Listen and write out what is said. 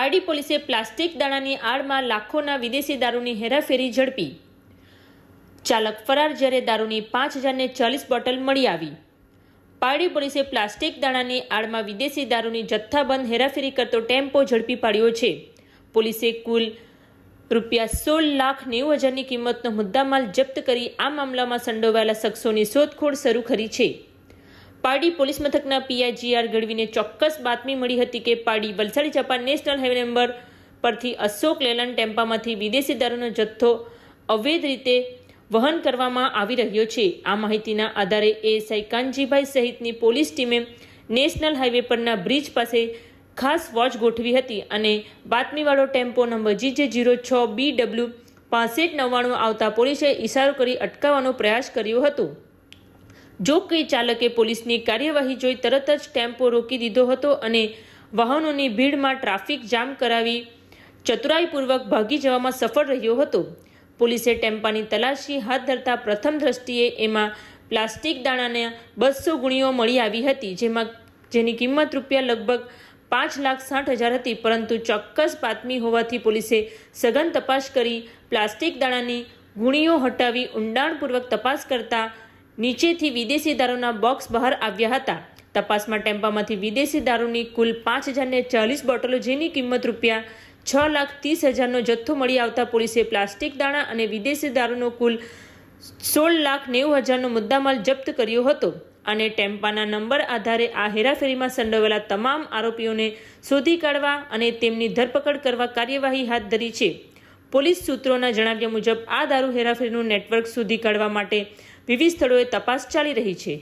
પારડી પોલીસે પ્લાસ્ટિક દાણાની આડમાં લાખોના વિદેશી દારૂની હેરાફેરી ઝડપી. ચાલક ફરાર જ્યારે દારૂની પાંચ હજારને ચાલીસ બોટલ મળી આવી. પારડી પોલીસે પ્લાસ્ટિક દાણાની આડમાં વિદેશી દારૂની જથ્થાબંધ હેરાફેરી કરતો ટેમ્પો ઝડપી પાડ્યો છે. પોલીસે કુલ રૂપિયા સોળ લાખ નેવું હજારની કિંમતનો મુદ્દામાલ જપ્ત કરી આ મામલામાં સંડોવાયેલા શખ્સોની શોધખોળ શરૂ કરી છે. પારડી પોલીસ મથકના પીઆઈજીઆર ગઢવીને ચોક્કસ બાતમી મળી હતી કે પારડી વલસાડી જાપાન નેશનલ હાઈવે નંબર પરથી અશોક લેલન ટેમ્પામાંથી વિદેશી દારૂનો જથ્થો અવૈધ રીતે વહન કરવામાં આવી રહ્યો છે. આ માહિતીના આધારે એએસઆઈ કાનજીભાઈ સહિતની પોલીસ ટીમે નેશનલ હાઈવે પરના બ્રિજ પાસે ખાસ વોચ ગોઠવી હતી અને બાતમીવાળો ટેમ્પો નંબર જીજે જીરો છ બી ડબલ્યુ પાસઠ નવ્વાણું આવતા પોલીસે ઇશારો કરી અટકાવવાનો પ્રયાસ કર્યો હતો. જો કે ચાલકે પોલીસની કાર્યવાહી જોઈ તરત જ ટેમ્પો રોકી દીધો હતો અને વાહનોની ભીડમાં ટ્રાફિક જામ કરાવી ચતુરાઈપૂર્વક ભાગી જવામાં સફળ રહ્યો હતો. પોલીસે ટેમ્પાની તલાશી હાથ ધરતા પ્રથમ દ્રષ્ટિએ એમાં પ્લાસ્ટિક દાણાના બસો ગુણીઓ મળી આવી હતી, જેમાં જેની કિંમત રૂપિયા લગભગ પાંચ લાખ સાઠ હજાર હતી, પરંતુ ચોક્કસ બાતમી હોવાથી પોલીસે સઘન તપાસ કરી પ્લાસ્ટિક દાણાની ગુણીઓ હટાવી ઊંડાણપૂર્વક તપાસ કરતા નીચેથી વિદેશી દારૂના બોક્સ બહાર આવ્યા હતા. તપાસમાં ટેમ્પામાંથી વિદેશી દારૂની કુલ પાંચ હજારને ચાલીસ બોટલો જેની કિંમત રૂપિયા છ લાખ ત્રીસ હજારનો જથ્થો મળી આવતા પોલીસે પ્લાસ્ટિક દાણા અને વિદેશી દારૂનો કુલ સોળ લાખ નેવું હજારનો મુદ્દામાલ જપ્ત કર્યો હતો. અને ટેમ્પાના નંબર આધારે આ હેરાફેરીમાં સંડોવાયેલા તમામ આરોપીઓને શોધી કાઢવા અને તેમની ધરપકડ કરવા કાર્યવાહી હાથ ધરી છે. પોલીસ સૂત્રોના જણાવ્યા મુજબ આ દારૂ હેરાફેરીનું નેટવર્ક શોધી કાઢવા માટે વિવિધ સ્થળોએ તપાસ ચાલી રહી છે.